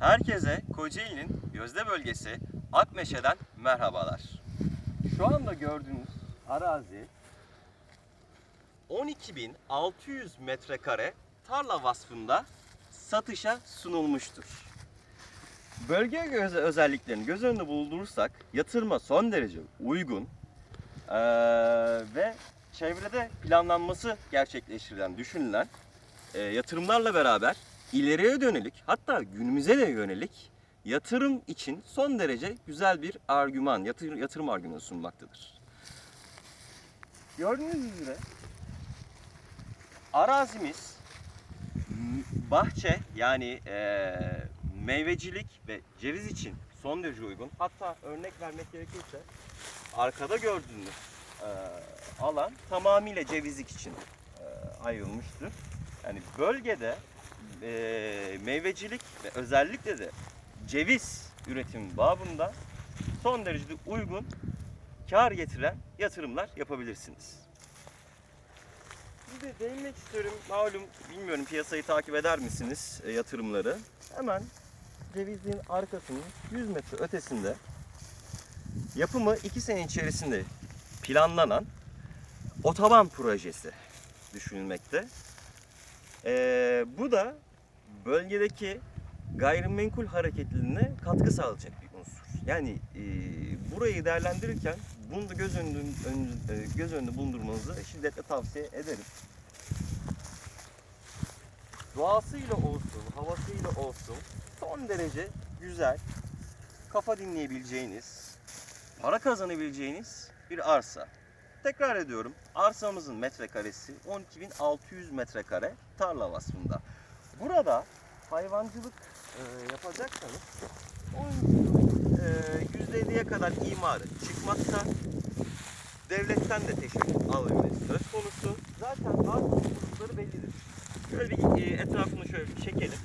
Herkese Kocaeli'nin gözde bölgesi Akmeşe'den merhabalar. Şu anda gördüğünüz arazi 12.600 metrekare tarla vasfında satışa sunulmuştur. Bölge göz özelliklerini göz önünde bulundurursak yatırıma son derece uygun eee, ve çevrede planlanması gerçekleştirilen, düşünülen e, yatırımlarla beraber ileriye dönelik hatta günümüze de yönelik yatırım için son derece güzel bir argüman, yatırım, yatırım argümanı sunmaktadır. Gördüğünüz üzere arazimiz bahçe yani e, meyvecilik ve ceviz için son derece uygun. Hatta örnek vermek gerekirse arkada gördüğünüz e, alan tamamıyla cevizlik için e, ayrılmıştır. Yani bölgede e, meyvecilik ve özellikle de ceviz üretimi babında son derecede uygun, kar getiren yatırımlar yapabilirsiniz. Bir de değinmek istiyorum, malum bilmiyorum piyasayı takip eder misiniz e, yatırımları. Hemen cevizliğin arkasının 100 metre ötesinde yapımı 2 sene içerisinde planlanan otoban projesi düşünülmekte. Ee, bu da bölgedeki gayrimenkul hareketliliğine katkı sağlayacak bir unsur. Yani e, burayı değerlendirirken bunu da göz önünde, ön- e, göz önünde bulundurmanızı şiddetle tavsiye ederim. Doğasıyla olsun, havasıyla olsun son derece güzel, kafa dinleyebileceğiniz, para kazanabileceğiniz bir arsa. Tekrar ediyorum. Arsamızın metrekaresi 12.600 metrekare tarla vasfında. Burada hayvancılık e, yapacaksanız onun e, %50'ye kadar imarı çıkmakta. Devletten de teşvik alınması söz konusu. Zaten arsa hususları bellidir. Şöyle bir e, etrafını şöyle bir çekelim.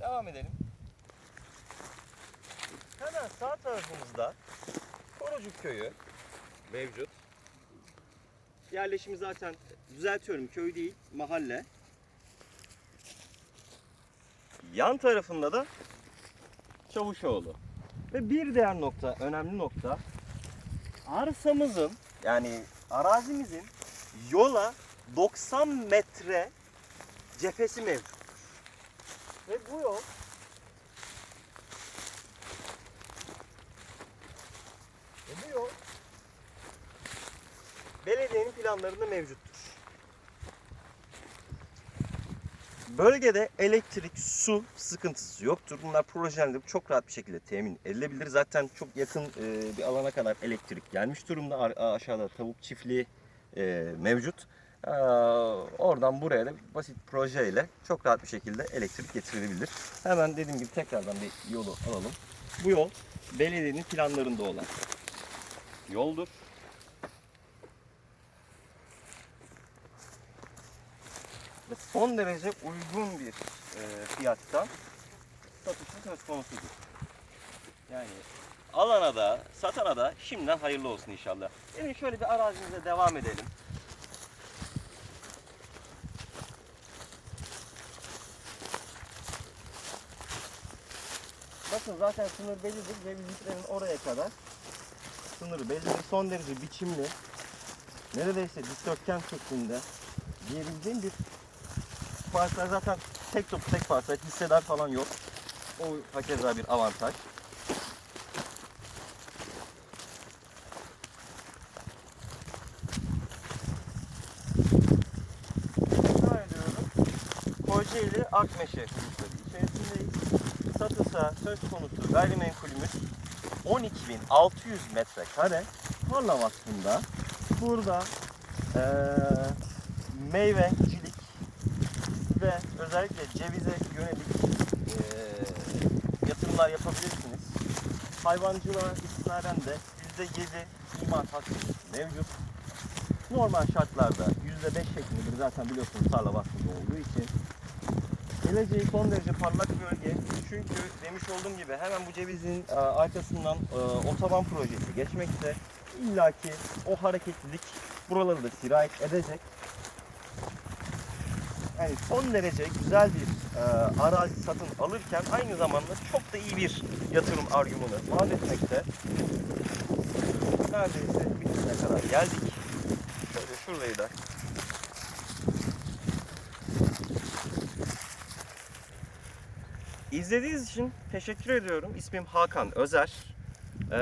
Devam edelim. Hemen sağ tarafımızda Korucuk Köyü mevcut. Yerleşimi zaten düzeltiyorum köy değil mahalle. Yan tarafında da Çavuşoğlu. Ve bir diğer nokta, önemli nokta arsamızın yani arazimizin yola 90 metre cephesi mevcut. Ve bu yol ve bu belediyenin planlarında mevcuttur. Bölgede elektrik, su sıkıntısı yoktur. Bunlar projelerde çok rahat bir şekilde temin edilebilir. Zaten çok yakın e, bir alana kadar elektrik gelmiş durumda. Ar- Aşağıda tavuk çiftliği e, mevcut. Ee, oradan buraya da basit projeyle çok rahat bir şekilde elektrik getirilebilir. Hemen dediğim gibi tekrardan bir yolu alalım. Bu yol belediyenin planlarında olan yoldur. Ve son derece uygun bir e, fiyatta satışı söz konusudur. Yani alana da satana da şimdiden hayırlı olsun inşallah. Gelin şöyle bir arazimize devam edelim. Bakın zaten sınır bellidir. Cevizliklerin oraya kadar sınırı bellidir. Son derece biçimli. Neredeyse dikdörtgen şeklinde diyebileceğim bir parsel zaten tek top tek parsel hissedar falan yok. O hakeza bir avantaj. Kocaeli Akmeşe hususları içerisindeyiz. Satısa söz konusu gayrimenkulümüz 12.600 metrekare tarla vasfında. Burada eee meyvecilik ve özellikle cevize yönelik eee, yatırımlar yapabilirsiniz. Hayvancılığa istinaden de %7 iman hakkı mevcut. Normal şartlarda %5 şeklinde zaten biliyorsunuz tarla vasfında olduğu için Geleceği son derece parlak bölge. Çünkü demiş olduğum gibi hemen bu cevizin e, arkasından e, otoban projesi geçmekte. İlla ki o hareketlilik buraları da sirayet edecek. Yani son derece güzel bir e, arazi satın alırken aynı zamanda çok da iyi bir yatırım argümanı vaat etmekte. Neredeyse bitirine kadar geldik. Şöyle şurayı da İzlediğiniz için teşekkür ediyorum. İsmim Hakan Özer. Ee,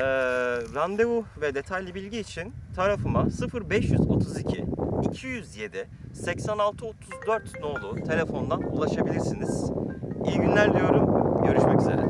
randevu ve detaylı bilgi için tarafıma 0532 207 8634 nolu telefondan ulaşabilirsiniz. İyi günler diyorum. Görüşmek üzere.